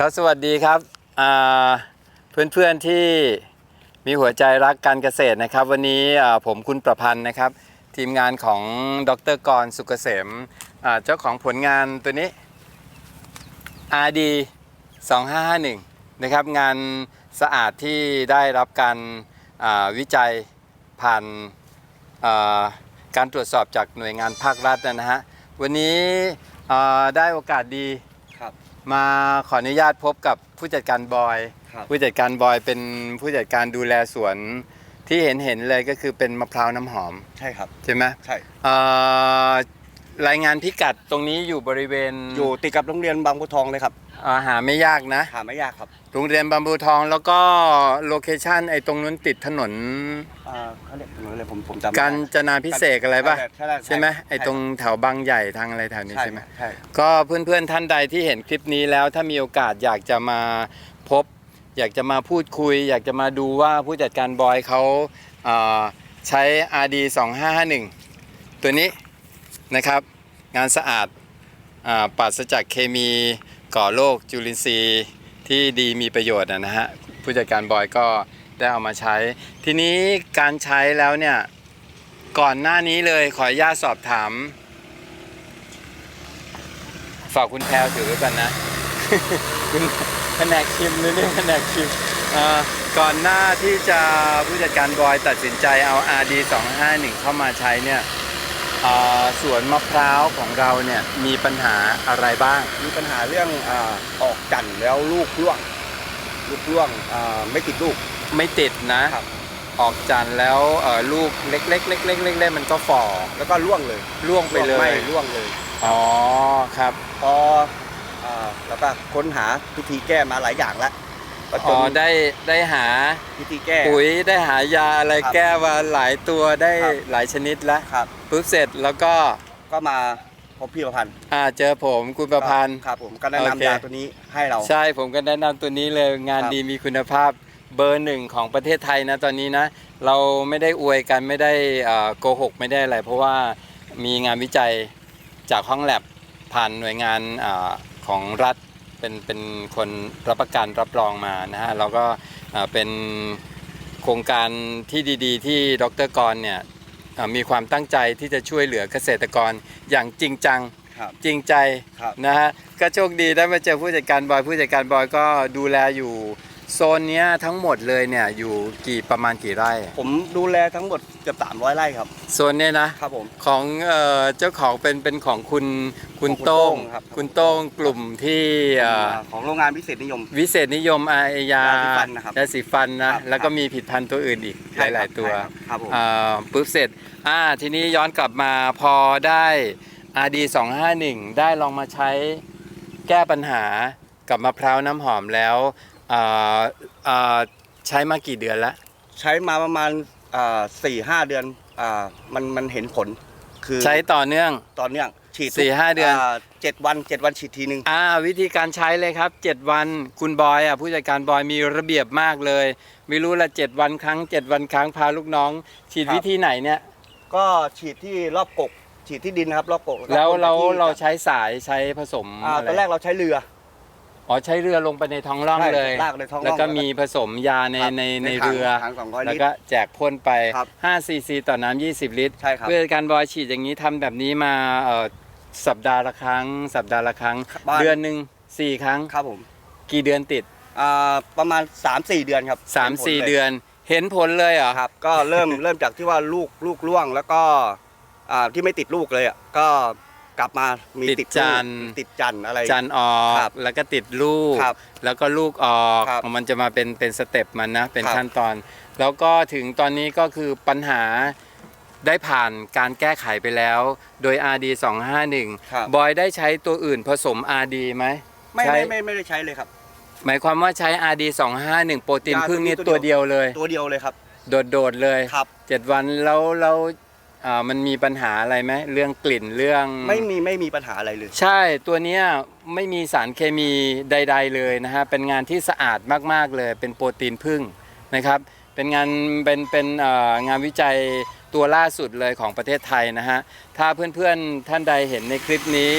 ครับสวัสดีครับเพื่อนๆที่มีหัวใจรักการเกษตรนะครับ วันนี้ผมคุณประพันธ์นะครับ ทีมงานของดรกรสุกเกษมเจ้าของผลงานตัวนี้ RD 2551นะครับงานสะอาดที่ได้รับการวิจัยผ่านการตรวจสอบจากหน่วยงานภาครัฐนะฮะวันนี้ได้โอกาสดี มาขออนุญาตพบกับผู้จัดการบอย ครับ ผู้จัดการบอยเป็นผู้จัดการดูแลสวนที่เห็นเห็นๆเลยก็คือเป็นมะพร้าวน้ำหอมใช่ครับ ใช่ไหมใช่ เอ่อ รายงานพิกัดตรงนี้อยู่บริเวณอยู่ติดกับโรงเรียนบางบัวทองเลยครับอ่าหาไม่ยากนะ หาไม่ยากครับโรงเรียนบางบัวทองแล้วก็โลเคชันไอ้ตรงนู้นติดถนนอ่าเขาเรียกถนนอะไรผมผมจำไม่กาได้ญจนาพิเศษกอะไรป่ะใช่ใช่ใช่ไหมไอ้ตรงแถวบางใหญ่ทางอะไรแถวนี้ใช่ใช่ไหมใช่ ก็เพื่อนๆท่านใดที่เห็นคลิปนี้แล้ว ถ้ามีโอกาสอยากจะมาพบ อยากจะมาพูดคุย อยากจะมาดูว่าผู้จัดการบอยเขาเอ่อใช้ RD 2551 ตัวนี้ นะครับ งานสะอาดอาปราศจากเคมีก่อโรคจุลินทรีย์ที่ดีมีประโยชน์นะฮะผู้จัดการบอยก็ได้เอามาใช้ ทีนี้การใช้แล้วเนี่ยก่อนหน้านี้เลยขออนุญาตสอบถาม ฝากคุณแพลวถือไว้ก่อนนะ คุณแผนกชิมนี่นี่แผนกชิมอ่าก่อนหน้าที่จะผู้จัดการบอยตัดสินใจเอา RD 251เข้ามาใช้เนี่ย สวนมะพร้าวของเราเนี่ยมีปัญหาอะไรบ้าง มีปัญหาเรื่องอ่าออกจันทร์แล้วลูกร่วง ลูกร่วงอ่าไม่ติดลูก ไม่ติดนะ ครับ ออกจันทร์แล้วเอ่อลูกเล็กๆเล็กๆเล็กๆมันก็ฝ่อแล้วก็ร่วงเลยร่วงไปเลร่วงไม่ยร่วงเลย อ๋อครับ พออ่าแล้วก็ค้นหาวิธีแก้มาหลายอย่างแล้ว ก็จอ๋อนได้ได้หาวิธีแก้ ปุ๋ยได้หายาอะไรครับแก้มาหลายตัวได้ครับ หลายชนิดแล้วครับ ปุ๊บเสร็จแล้วก็ก็มาพบพี่ประพันธ์อ่าเจอผมคุณประพันธ์ ครับผมก็แนะโอเคนำยาตัวนี้ให้เรา ใช่ผมก็แนะนำตัวนี้เลยงานครับ ดีมีคุณภาพเบอร์หนึ่งของประเทศไทยนะตอนนี้นะ เราไม่ได้อวยกันไม่ได้เอ่อโกหกไม่ได้อะไร เพราะว่ามีงานวิจัยจากห้องแลบผ่านหน่วยงานอาของรัฐ เป็นเป็นคนรับประกันรับรองมานะฮะเราก็อ่าเป็นโครงการที่ดีๆ ที่ดรกรเนี่ยอ่ามีความตั้งใจที่จะช่วยเหลือเกษตรกรอย่างจริงจังครับจริงใจครับนะฮะก็โชคดีได้มาเจอผู้จัดการบอยผู้จัดการบอยก็ดูแลอยู่ โซนเนี้ยทั้งหมดเลยเนี่ยอยู่กี่ประมาณกี่ไร่ ผมดูแลทั้งหมดเกือบ300ไร่ครับ โซนเนี้ยนะ ครับผม ของเอ่อเจ้าของเป็นเป็นของคุณคุณของคุณโต้ง โต้งครับ คุณโต้งกลุ่มที่เอ่อของโรงงานพิเศษนิยม วิเศษนิยมอายายาสีฟันนะครับยาสีฟันนะ ครับแล้วก็มีผลิดพันธุ์ตัวอื่นอีกหใช่ครับลาย ๆ ตัวใช่ครับครับผม อ่าปุ๊บเสร็จอ่าทีนี้ย้อนกลับมาพอได้ RD 251 ได้ลองมาใช้แก้ปัญหากับมะพร้าวน้ำหอมแล้ว อ่าอ่าใช้มากี่เดือนแล้วใช้มาประมาณสี่ห้าเดือนอ่ามันมันเห็นผล คือใช้ต่อเนื่องตอนเนี้ยฉีดทุกสี่ห้าเดือนเจ็ดวันเจ็ดวันฉีดทีนึงอ่าวิธีการใช้เลยครับ7วันคุณบอยอะผู้จัดการบอยมีระเบียบมากเลย ไม่รู้ละ7วันครั้ง7วันครั้งพาลูกน้อง ฉีดครับวิธีไหนเนี่ย ก็ฉีดที่รอบกกฉีดที่ดินนะครับรอบกกแล้วพ่นไปเราที่เราใช้สายใช้ผสมอ่าอะไรตอนแรกเราใช้เรือ อ๋อใช้เรือลงไปในท้องร่องใช่เลย ลากในท้องร่องแล้วก็มีผสมยาในครับในในถังเรือ ถังสองร้อยแล้วลิตรก็แจกพ่นไปครับ5ซีซีต่อน้ำ20 ลิตรใช่ครับเพื่อการบอยฉีดอย่างนี้ทำแบบนี้มาเอ่อสัปดาห์ละครั้ง สัปดาห์ละครั้ง บ้าน เดือนหนึ่งสี่ครั้ง ครับผมกี่เดือนติด อ่าประมาณ 3-4 เดือนครับ3ห็นผลลย4เดือน เห็นผลเลยเหรอครับ ก็เริ่ม เริ่มจากที่ว่าลูกลูกร่วงแล้วก็อ่าที่ไม่ติดลูกเลยอะก็ กลับมามีติดติดลูกจันทร์ติดจันทร์อะไร จันทร์ออกครับแล้วก็ติดลูก ครับแล้วก็ลูกออกครับมันจะมาเป็นเป็นสเต็ปมันนะเป็นครับขั้นตอน แล้วก็ถึงตอนนี้ก็คือปัญหาได้ผ่านการแก้ไขไปแล้ว โดย RD 251ครับ บอยได้ใช้ตัวอื่นผสม RD ไหมไม่ใช้ไม่ไม่ไม่ได้ใช้เลยครับ หมายความว่าใช้ RD 251โปรตีนยาพึ่งนี่ตัตัววเดีเดียยว วเลย ตัวเดียวเลยครับ โดดๆเลยครับ เจ็ดวันแล้วแล้ว อ่ามันมีปัญหาอะไรไหมเรื่องกลิ่นเรื่อง ไม่มีไม่มีปัญหาอะไรเลย ใช่ตัวเนี้ยไม่มีสารเคมีใด ๆ เลยนะฮะเป็นงานที่สะอาดมากๆเลย เป็นโปรตีนพึ่งนะครับ เป็นงานเป็นเป็นเอ่องานวิจัยตัวล่าสุดเลยของประเทศไทยนะฮะถ้าเพื่อนๆท่านใดเห็นในคลิปนี้